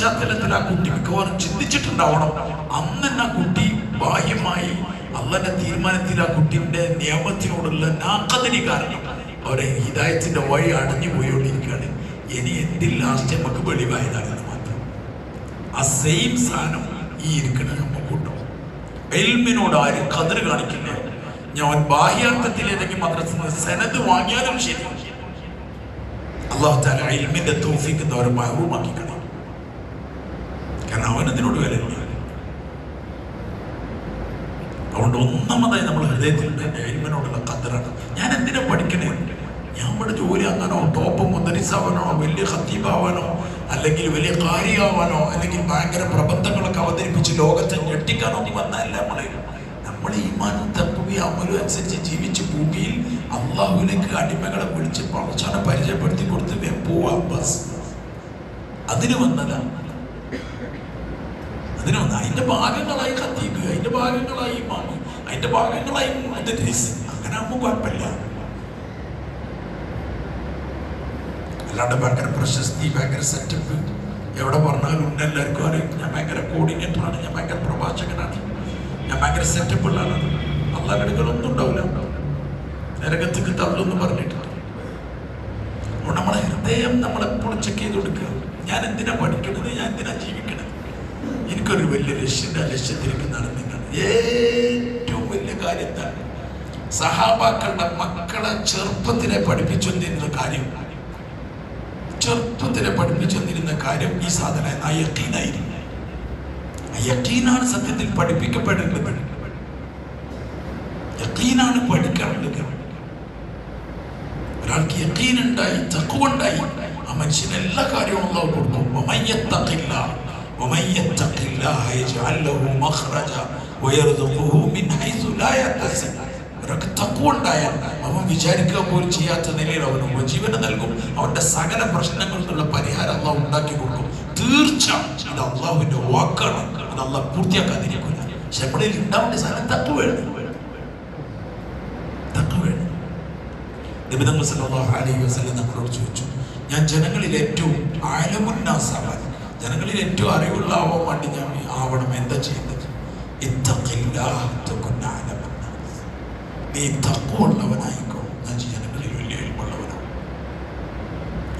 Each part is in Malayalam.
പശ്ചാത്തലത്തിൽ ആ കുട്ടി മിക്കവാറും ചിന്തിച്ചിട്ടുണ്ടാവണം. അന്ന് തന്നെ ആ കുട്ടി ബാഹ്യമായി അള്ളന്റെ തീരുമാനത്തിൽ ആ കുട്ടിയുടെ നിയമത്തിനോടുള്ള നാക്കതിരി കാരണം അവരെ ഹിതായത്തിന്റെ വഴി അടഞ്ഞു പോയോണ്ടിരിക്കുകയാണ് ഇനി എന്തിൽ ലാസ്റ്റ് നമുക്ക് വെളിവായതാണെന്ന് മാത്രം. ആ സെയിം സാധനം ഈ ഇരിക്കണ നമുക്കുണ്ടോ എൽമിനോട് ആരും കതിർ കാണിക്കില്ല. ഞാൻ ബാഹ്യാർത്ഥത്തിൽ ഏതെങ്കിലും മദ്രസ സെനത് വാങ്ങിയാലും ശരി. അള്ളാഹു താല എൽമിന്റെ തോഫിക്കുന്ന അവരെ മഹറൂമാക്കി അവനതിനോട് വിലയില്ല അതുകൊണ്ട് ഒന്നാമതായി നമ്മൾ ഹൃദയത്തിൽ എൽമിനോടുള്ള കത്തറാണ്. ഞാൻ എന്തിനാ പഠിക്കണേ? ഞാൻ ഇവിടെ ജോലി ആകാനോ ടോപ്പ് മുദ്രിസാവാനോ വലിയ ഹത്തീബാവാനോ അല്ലെങ്കിൽ വലിയ കാര്യമാവാനോ അല്ലെങ്കിൽ ഭയങ്കര പ്രബന്ധങ്ങളൊക്കെ അവതരിപ്പിച്ച് ലോകത്തെ ഞെട്ടിക്കാനോ നീ വന്നതല്ല നമ്മളെ. നമ്മൾ ഈമാൻ തപ്പുകി അമലും അനുസരിച്ച് ജീവിച്ച് ഭൂമിയിൽ അള്ളാഹുവിലേക്ക് അടിമകളെ വിളിച്ച് പണച്ചാനെ പരിചയപ്പെടുത്തി കൊടുത്ത് വെപ്പോ അബ്ബാസ് ബസ്. അതിന് വന്നതാണ് അതിന് വന്ന അതിന്റെ ഭാഗങ്ങളായി കത്തിക്കുക അതിന്റെ ഭാഗങ്ങളായി ഇമാമ് അതിന്റെ ഭാഗങ്ങളായി മുദ്രിസ് അങ്ങനെ ആകുമ്പോൾ കുഴപ്പമില്ല. അല്ലാണ്ട് ഭയങ്കര പ്രശസ്തി ഭയങ്കര സെറ്റപ്പ് എവിടെ പറഞ്ഞാലും ഉണ്ട് എല്ലാവർക്കും അറിയും. ഞാൻ ഭയങ്കര കോർഡിനേറ്ററാണ് ഞാൻ ഭയങ്കര പ്രഭാഷകനാണ്. ഞാൻ ഭയങ്കര സെറ്റപ്പ് ഉള്ളതാണ് അള്ളാഹടുക്കളൊന്നും ഉണ്ടാവില്ല. നരകത്തേക്ക് തള്ളൊന്നും പറഞ്ഞിട്ടില്ല അപ്പോൾ നമ്മളെ ഹൃദയം നമ്മളെപ്പോഴും ചെക്ക് ചെയ്ത് കൊടുക്കുക. ഞാൻ എന്തിനാ പഠിക്കണത്? ഞാൻ എന്തിനാ ജീവിക്കണത്? എനിക്കൊരു വലിയ ലക്ഷ്യം ലക്ഷ്യത്തിലേക്ക് നടന്നിട്ടാണ്. ഏറ്റവും വലിയ കാര്യത്താണ് സഹാബാക്കളുടെ മക്കളെ ചെറുപ്പത്തിനെ പഠിപ്പിച്ചൊന്നിരുന്ന കാര്യം. ചെറുപ്പത്തിനെ പഠിപ്പിച്ചൊന്നിരുന്ന കാര്യം ഈ സാധന അയക്കീനായിരുന്നു യക്കീനാണ് സത്യത്തിൽ പഠിപ്പിക്കപ്പെടേണ്ടത്. യക്കീനാണ് പഠിക്കാനുള്ളത് ഒരാൾക്ക് യക്കീനുണ്ടായി തക്കുണ്ടായി ആ മനുഷ്യന് എല്ലാ കാര്യവും കൊടുക്കും ومن يتق الله ومن يتق الله يجعل له مخرجا ويرزقه من حيث لا يحتسب ഒരാൾക്ക് തക്കുവുണ്ടായാൽ അവൻ വിചാരിക്കുക പോലും ചെയ്യാത്ത നിലയിൽ അവന് ഉപജീവനം നൽകും അവന്റെ സകല പ്രശ്നങ്ങളിൽ നിന്നുള്ള പരിഹാരം അള്ളാഹു ഉണ്ടാക്കി കൊടുക്കും തീർച്ച ഇത് അള്ളാഹുവിന്റെ വാക്കാണ് അത് അള്ളാഹ് പൂർത്തിയാക്കാതിരിക്കില്ല പക്ഷെ നമ്മളിൽ ഉണ്ടാവേണ്ട സാധനം തക്കു വേണം തക്കു വേണം നിബിതങ്ങൾ സല്ലല്ലാഹു അലൈഹി വസല്ലം നമ്മളോട് ചോദിച്ചു ഞാൻ ജനങ്ങളിൽ ഏറ്റവും ആലമുന്നാസാവാൻ ജനങ്ങളിൽ ഏറ്റവും അറിവുള്ള ആവാൻ വേണ്ടി ഞാൻ ആവണം. എന്താ ചെയ്യേണ്ടത്. നീ ജനങ്ങളിൽ വലിയ എൽമുള്ളവനാണ്.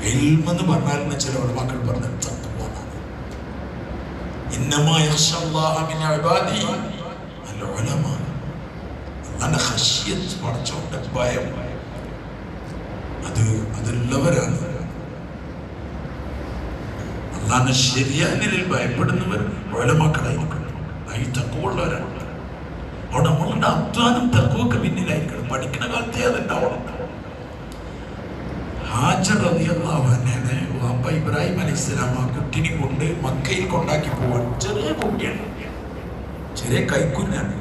എൽമെന്ന് പറഞ്ഞാൽ ചില ഉടമാക്കൾ പറഞ്ഞ ഭയം അത് അതുള്ളവരാണ് അള്ളാഹ് ശരിയാനിൽ ഭയപ്പെടുന്നവർ ഭയപ്പെടുന്നവർ മക്കളായിരിക്കും അതിൽ തക്കുള്ളവരാണ് അവിടെ നമ്മളുടെ അധ്വാനം തക്കുവൊക്കെ പിന്നിലായിരിക്കണം. പഠിക്കുന്ന കാലത്തേ അതുണ്ടാവണം. ഹാജർ റളിയല്ലാഹു അപ്പ ഇബ്രാഹിം അലൈഹിസ്സലാം ആ കുട്ടിനെ കൊണ്ട് മക്കയിൽ കൊണ്ടാക്കി പോവാൻ ചെറിയ കുട്ടിയാണ്. ചെറിയ കൈക്കുഞ്ഞാണ്.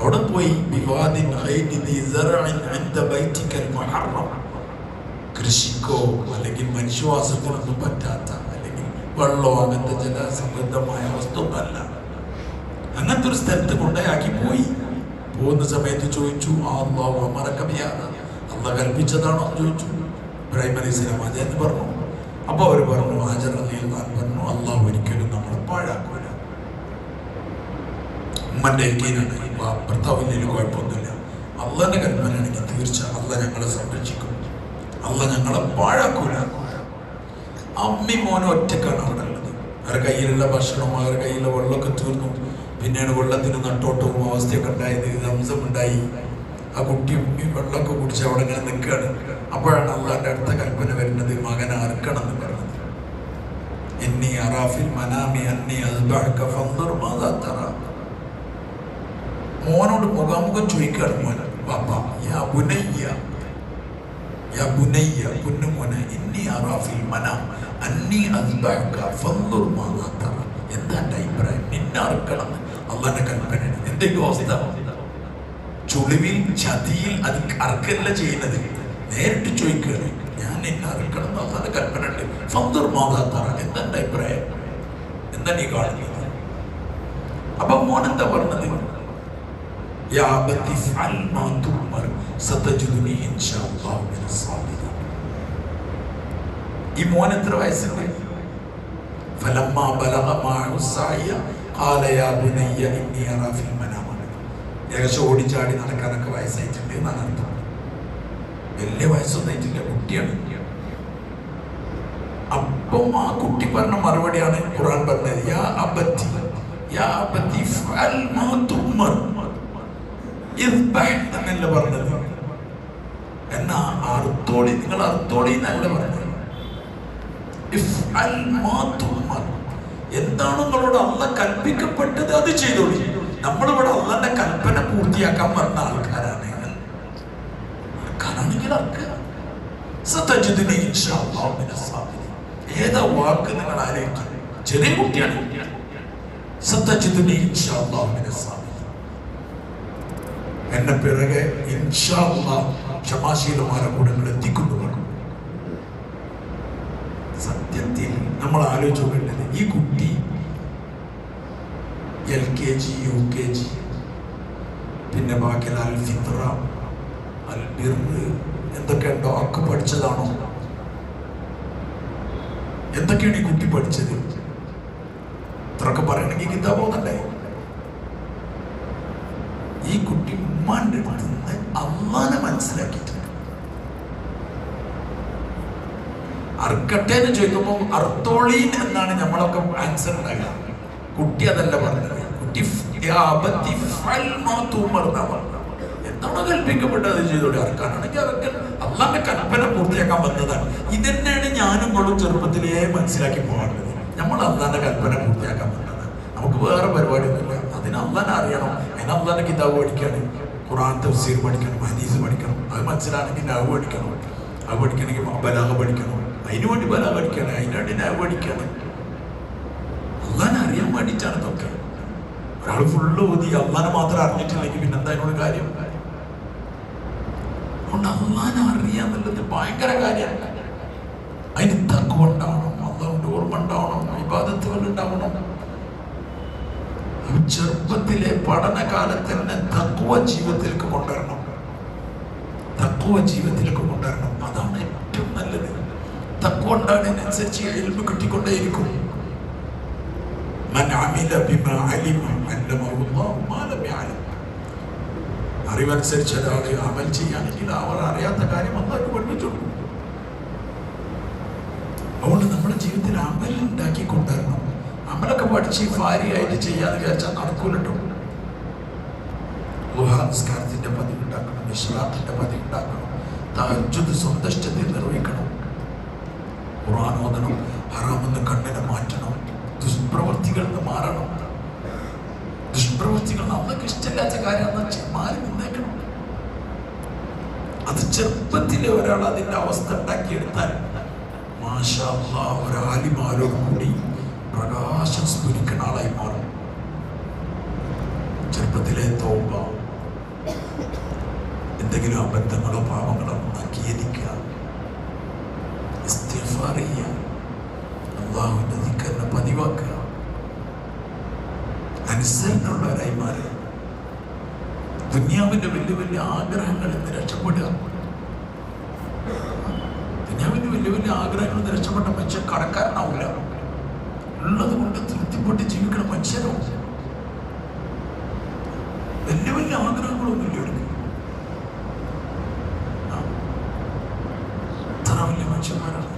അവിടെ പോയി വിവാദിൻ കൃഷിക്കോ അല്ലെങ്കിൽ മനുഷ്യവാസത്തിനൊന്നും പറ്റാത്ത വെള്ളമോ അങ്ങനത്തെ ചില സമൃദ്ധമായ വസ്തുവല്ല. അങ്ങനത്തെ ഒരു സ്ഥലത്ത് കൊണ്ടയാക്കി പോയി. പോകുന്ന സമയത്ത് ചോദിച്ചു ആ അള്ളാഹു അമറക്കമിയാണ് അള്ള കൽപ്പിച്ചതാണോ എന്ന് ചോദിച്ചു. പ്രൈമറി അലൈഹി എന്ന് പറഞ്ഞു. അപ്പോൾ അവർ പറഞ്ഞു ഹാജർ അലി പറഞ്ഞു. അള്ളാഹു ഒരിക്കലും നമ്മളെ പാഴാക്കൂല. ഉമ്മന്റെ യക്കീനാണ്. ഭർത്താവിന്റെ കുഴപ്പമൊന്നുമില്ല. അള്ളന്റെ കൽപ്പനയാണെങ്കിൽ തീർച്ച അള്ള ഞങ്ങളെ സംരക്ഷിക്കും. അള്ള ഞങ്ങളെ പാഴാക്കൂല. അമ്മി മോനും ഒറ്റക്കാണ് അവിടെ ഉള്ളത്. അവരുടെ കയ്യിലുള്ള ഭക്ഷണവും അവരുടെ കയ്യിലുള്ള വെള്ളമൊക്കെ തീർന്നു. പിന്നെയാണ് വെള്ളത്തിന് നട്ടോട്ടവും അവസ്ഥയൊക്കെ ഉണ്ടായത് ധംസം ഉണ്ടായി. ആ കുട്ടി ഈ വെള്ളമൊക്കെ കുടിച്ച് അവിടെ ഇങ്ങനെ നിൽക്കുകയാണ്. അപ്പോഴാണ് അള്ളാന്റെ അടുത്ത കൽപ്പന വരുന്നത് മകൻ അറുക്കണം എന്ന് പറഞ്ഞത്? എന്നി അറാഫിൽ മനാമി അന്നി മോനോട് മുഖാമുഖം ചോദിക്കുകയാണ് മോനെ പാപ്പ യാ യാ ബുനയ്യ കുഞ്ഞുമോനെ ഇന്നി അറാഫിൽ മനാം. അന്നി അതിബാക്ക ഫന്ദുർ മാതാ തറ എന്താ എന്റെ അഭിപ്രായം? നിന്നെ അറുക്കണം. അള്ളാന്റെ കൽപ്പനയാണ് എന്തെങ്കിലും അവസ്ഥ? ചുളിവിൽ ചതിയിൽ അത് അറക്കല്ല ചെയ്യുന്നത്. നേരിട്ട് ചോദിക്കുകയാണ് ഞാൻ നിന്നെ അറുക്കണം എന്ന് അള്ളാന്റെ കൽപ്പന ഉണ്ട്. ഫന്ദുർ മാതാ തറ എന്താ എന്റെ അഭിപ്രായം? എന്താ നീ കാണുന്നത്? അപ്പൊ മോൻ എന്താ പറഞ്ഞത്? യാ ബത്തി ഫൽ മാ തുമർ സത്തജുദുനി ഈ മോൻ എത്ര വയസ്സുണ്ട്? ഏകദേശം ഓടിച്ചാടി നടക്കാനൊക്കെ വയസ്സായിട്ടുണ്ട് എന്നാണ് അർത്ഥം. വലിയ വയസ്സൊന്നും ആയിട്ടില്ല കുട്ടിയാണ്. അപ്പം ആ കുട്ടി പറഞ്ഞ മറുപടിയാണ് ഖുറാൻ പറഞ്ഞത് യാ അബത്തി യാ അബത്തി ഫഅൽ മാ തുമ്മർ ഇസ്ബഹ് എന്നല്ല പറഞ്ഞത്. എന്നാ അർത്ഥോടി നിങ്ങൾ അർത്ഥോടി എന്നല്ല പറഞ്ഞത് എന്താണ് നിങ്ങളോട് അല്ല കൽപ്പിക്കപ്പെട്ടത്? അത് ചെയ്തോളി. നമ്മളിവിടെ അള്ളന്റെ കൽപ്പന പൂർത്തിയാക്കാൻ പറഞ്ഞ ആൾക്കാരാണ് ആൾക്കാരാണെങ്കിൽ. ഏതാ വാക്ക് നിങ്ങൾ ആലോചിക്കും ചെറിയ കുട്ടിയാണ്. സത്യജിത്തിന്റെ ഇൻഷാ സാബിരീൻ. എന്നെ പിറകെ ഇൻഷാ അല്ലാഹ് ക്ഷമാശീലമാരെ കൂടെ നിങ്ങൾ എത്തിക്കൊണ്ടു സത്യത്തിൽ നമ്മൾ ആലോചിച്ചു വേണ്ടത് ഈ കുട്ടി L K G U K G പിന്നെ ബാക്കി അൽ ഫിത്ര അൽ ബിർ എന്തൊക്കെ ഉണ്ടോ ഒക്കെ പഠിച്ചതാണോ? എന്തൊക്കെയാണ് ഈ കുട്ടി പഠിച്ചത്? ഇത്രയൊക്കെ പറയണമെങ്കിൽ കിതാബോന്നല്ലേ ഈ കുട്ടി ഉമ്മാന്റെ അടുത്ത് അള്ളാനെ മനസ്സിലാക്കിയിട്ടുണ്ട്. അർക്കട്ടെ എന്ന് ചോദിക്കുമ്പോൾ അർത്തോളീൻ എന്നാണ് നമ്മളൊക്കെ ആൻസർ ഉണ്ടാകുക കുട്ടി അതല്ല പറഞ്ഞത്. കുട്ടി. എന്താണോ കൽപ്പിക്കപ്പെട്ടത് ചെയ്തോടെ? അറക്കാനാണെങ്കിൽ അറക്കൽ അള്ളാന്റെ കൽപ്പന പൂർത്തിയാക്കാൻ വന്നതാണ്. ഇതന്നെയാണ് ഞാനും കൊള്ളും ചെറുപ്പത്തിലേ മനസ്സിലാക്കി പോകാറുള്ളത്. നമ്മൾ അള്ളാന്റെ കൽപ്പന പൂർത്തിയാക്കാൻ വന്നത് നമുക്ക് വേറെ പരിപാടിയൊന്നുമില്ല. അതിന് അള്ളാനെ അറിയണം. അതിന് അള്ളാന്റെ കിതാബ് പഠിക്കണം. ഖുറാൻ തഫ്സീർ പഠിക്കണം ഹദീസ് പഠിക്കണം. അത് മനസ്സിലാണെങ്കിൽ നവ് പഠിക്കണം. അത് പഠിക്കണമെങ്കിൽ ബലാഹ പഠിക്കണം. അതിനു വേണ്ടി ബലാഹ പഠിക്കണം. അതിനു വേണ്ടി നവ് പഠിക്കണം. അള്ളാൻ അറിയാൻ വേണ്ടിയിട്ടാണ് ഇതൊക്കെ. ഒരാൾ ഫുള്ള് ഓതി അള്ളാനെ മാത്രം അറിഞ്ഞിട്ടില്ലെങ്കിൽ പിന്നെ എന്താ അതിനോട് കാര്യം? അതുകൊണ്ട് അള്ളാനെ അറിയാന്നുള്ളത് ഭയങ്കര കാര്യമാണ്. അതിന് തക്കുണ്ടാവണം ഉണ്ടാവണം അള്ളാഹുവിന്റെ ഓർമ്മ ഉണ്ടാവണം വിവാദത്തുകൾ ഉണ്ടാവണം. ചെറുപ്പത്തിലെ പഠനകാലത്ത് തന്നെ തക്കുവ ജീവിതത്തിലേക്ക് കൊണ്ടുവരണം. തക്കുവ ജീവിതത്തിലേക്ക് കൊണ്ടുവരണം. അതാണ് ഏറ്റവും നല്ലത്. തക്കുവ ഉണ്ടാകുന്നതിനനുസരിച്ച് എൽമ് കിട്ടിക്കൊണ്ടേയിരിക്കും. അറിവനുസരിച്ച് ഒരാൾ അമൽ ചെയ്യുകയാണെങ്കിൽ അവർ അറിയാത്ത കാര്യം അന്നൊക്കെ പഠിപ്പിച്ചു അതുകൊണ്ട് നമ്മുടെ ജീവിതത്തിൽ അമൽ ഉണ്ടാക്കി കൊണ്ടുവരണം. അമലൊക്കെ പഠിച്ച് ഭാര്യയായിട്ട് ചെയ്യാന്ന് വിചാരിച്ചാൽ നടക്കൂലട്ടോ. ഗുഹാസ്കാരത്തിന്റെ പതിവ് ഉണ്ടാക്കണം വിശ്രാമത്തിന്റെ പതിവ് ഉണ്ടാക്കണം തഹജ്ജുദ് സ്വന്തം നിർവഹിക്കണം. ഓതണം ഹറാമെന്ന് കണ്ണിനെ മാറ്റണം ദുഷ്പ്രവൃത്തികളിൽ നിന്ന് മാറണം. ദുഷ്പ്രവൃത്തികൾ നമ്മൾക്ക് ഇഷ്ടമില്ലാത്ത കാര്യമെന്ന് മാറി നിന്നേക്കണം. അത് ചെറുപ്പത്തിലെ ഒരാൾ അതിന്റെ അവസ്ഥ ഉണ്ടാക്കിയെടുത്താൽ മാഷാ ഒരാലിമാരോടുകൂടി ഒരാലിമാരോട് കൂടി പ്രകാശം സ്ഫുരിക്കുന്ന ആളായി മാറും ചെറുപ്പത്തിലെ തോമ്പ. എന്തെങ്കിലും അബദ്ധങ്ങളോ പാപങ്ങളോ ദിക്കറിനെ പതിവാക്കുക. അനുസരണമുള്ളവരായി മാറുക ദുന്യാവിന്റെ വലിയ വലിയ ആഗ്രഹങ്ങളിൽ നിന്ന് രക്ഷപ്പെടുക? ദുന്യാവിന്റെ വലിയ വലിയ ആഗ്രഹങ്ങളിൽ നിന്ന് രക്ഷപ്പെട്ട? പക്ഷെ കടക്കാരനാവില്ല ഉള്ളത് കൊണ്ട് തൃപ്തിപ്പെട്ട് ജീവിക്കണം മനുഷ്യരോ വലിയ വലിയ ആഗ്രഹങ്ങളൊന്നും ഇല്ല എടുക്കും ആ. എത്ര വലിയ മനുഷ്യന്മാരാണ്.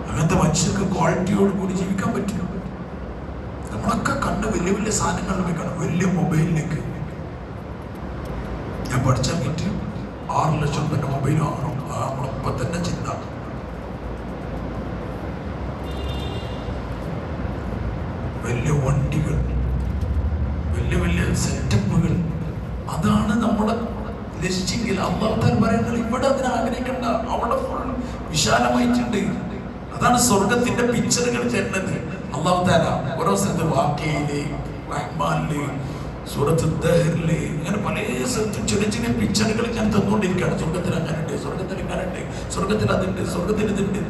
അങ്ങനത്തെ മനുഷ്യർക്ക് ക്വാളിറ്റിയോട് കൂടി ജീവിക്കാൻ പറ്റില്ല നമ്മളൊക്കെ കണ്ട് വലിയ വലിയ സാധനങ്ങൾ വെക്കണം വലിയ മൊബൈലിലേക്ക് ഞാൻ പഠിച്ചാൽ പറ്റും ആറ് ലക്ഷം തന്നെ മൊബൈൽ വാങ്ങണം ആ നമ്മളിപ്പോ തന്നെ ചിന്ത വലിയ വണ്ടികൾ വലിയ വലിയ സെറ്റപ്പുകൾ അതാണ് നമ്മുടെ ലക്ഷ്യമെങ്കിൽ അള്ളാഹുത്താൻ പറയുന്നത് ഇവിടെ അതിനെ ആഗ്രഹിക്കണ്ട. അവിടെ ഫുൾ വിശാലമായിട്ടുണ്ട്. അതാണ് സ്വർഗത്തിന്റെ പിക്ചറുകൾ ചെന്നത് അള്ളാഹു താല ഓരോ സ്ഥലത്ത് വാക്കയിൽ റഹ്മാനിൽ സൂറത്ത് ദഹറിൽ അങ്ങനെ പല സ്ഥലത്തും ചെറിയ ചെറിയ പിക്ചറുകൾ ഞാൻ തന്നുകൊണ്ടിരിക്കുകയാണ്. സ്വർഗത്തിൽ അങ്ങനെ ഉണ്ട് സ്വർഗത്തിൽ അങ്ങനെ ഉണ്ട് സ്വർഗത്തിൽ അതുണ്ട് സ്വർഗത്തിൽ ഇതുണ്ട്.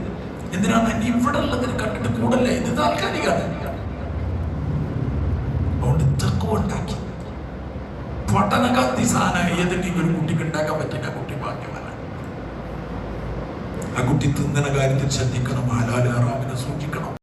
എന്തിനാണ്? ഇവിടെ ഉള്ളതിന് കണ്ടിട്ട് കൂടല്ലേ? ഇത് താൽക്കാലികമാണ്. അതുകൊണ്ട് തക്കുവ ഉണ്ടാക്കി പഠനകാന്തി സാധനം ഏതെങ്കിലും ഒരു കുട്ടിക്ക് ഉണ്ടാക്കാൻ പറ്റില്ല കുട്ടി ഭാഗ്യമല്ല ആ കുട്ടി തിന്നണ കാര്യത്തിൽ ശ്രദ്ധിക്കണം ഹലാൽ സൂക്ഷിക്കണം.